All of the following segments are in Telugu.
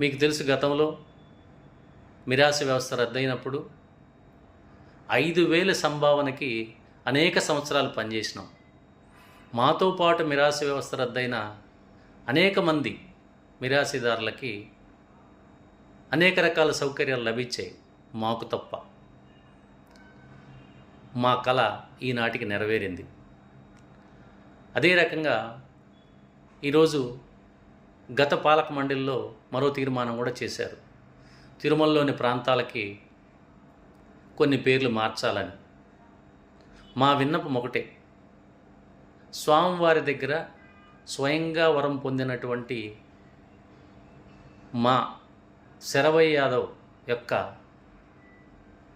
మీకు తెలుసు గతంలో మిరాశ వ్యవస్థ రద్దయినప్పుడు ఐదు వేల సంభావనకి అనేక సంవత్సరాలు పనిచేసినాం. మాతో పాటు మిరాశ వ్యవస్థ రద్దయిన అనేక మంది మిరాశీదారులకి అనేక రకాల సౌకర్యాలు లభించాయి మాకు తప్ప. మా కళ ఈనాటికి నెరవేరింది. అదే రకంగా ఈరోజు గత పాలక మండలిలో మరో తీర్మానం కూడా చేశారు. తిరుమలలోని ప్రాంతాలకి కొన్ని పేర్లు మార్చాలని. మా విన్నపం ఒకటే. స్వామివారి దగ్గర స్వయంగా వరం పొందినటువంటి మా శరవయ్య యాదవ్ యొక్క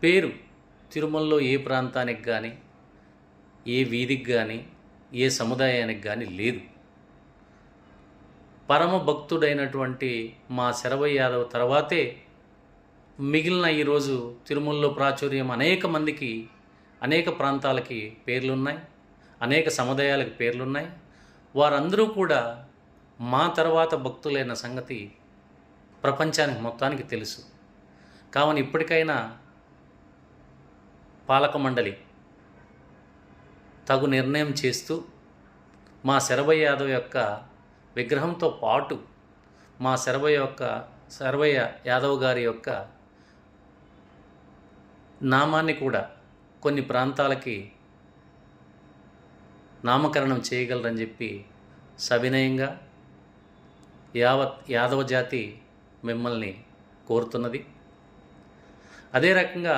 పేరు తిరుమలలో ఏ ప్రాంతానికి కానీ ఏ వీధికి కానీ ఏ సముదాయానికి కానీ లేదు. పరమ భక్తుడైనటువంటి మా శరవయ్య యాదవ్ తర్వాతే మిగిలిన ఈరోజు తిరుమలలో ప్రాచుర్యం అనేక మందికి అనేక ప్రాంతాలకి పేర్లున్నాయి అనేక సముదాయాలకు పేర్లున్నాయి. వారందరూ కూడా మా తర్వాత భక్తులైన సంగతి ప్రపంచానికి మొత్తానికి తెలుసు. కావున ఇప్పటికైనా పాలక మండలి తగు నిర్ణయం చేస్తూ మా శరభయ్య యాదవ్ యొక్క విగ్రహంతో పాటు మా శరభయ్య యొక్క శరభయ్య యాదవ్ గారి యొక్క నామాన్ని కూడా కొన్ని ప్రాంతాలకి నామకరణం చేయగలరని చెప్పి సవినయంగా యావత్ యాదవ జాతి మిమ్మల్ని కోరుతున్నది. అదే రకంగా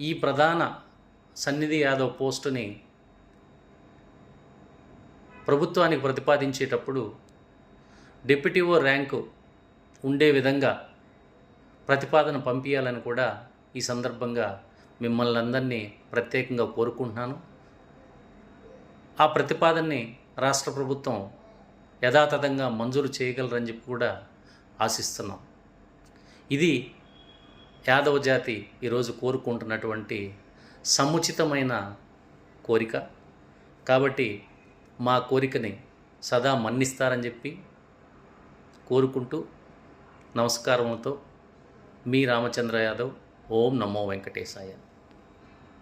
ఈ ప్రధాన సన్నిధి యాదవ్ పోస్టుని ప్రభుత్వానికి ప్రతిపాదించేటప్పుడు డిప్యూటీఓ ర్యాంకు ఉండే విధంగా ప్రతిపాదన పంపించాలని కూడా ఈ సందర్భంగా మిమ్మల్ని అందరినీ ప్రత్యేకంగా కోరుకుంటున్నాను. ఆ ప్రతిపాదనని రాష్ట్ర ప్రభుత్వం యథాతథంగా మంజూరు చేయగలరని చెప్పి కూడా ఆశిస్తున్నాం. ఇది యాదవ జాతి ఈరోజు కోరుకుంటున్నటువంటి సముచితమైన కోరిక. కాబట్టి మా కోరికని సదా మన్నిస్తారని చెప్పి కోరుకుంటూ నమస్కారములతో మీ రామచంద్ర యాదవ్ ఓం నమో వెంకటేశాయ.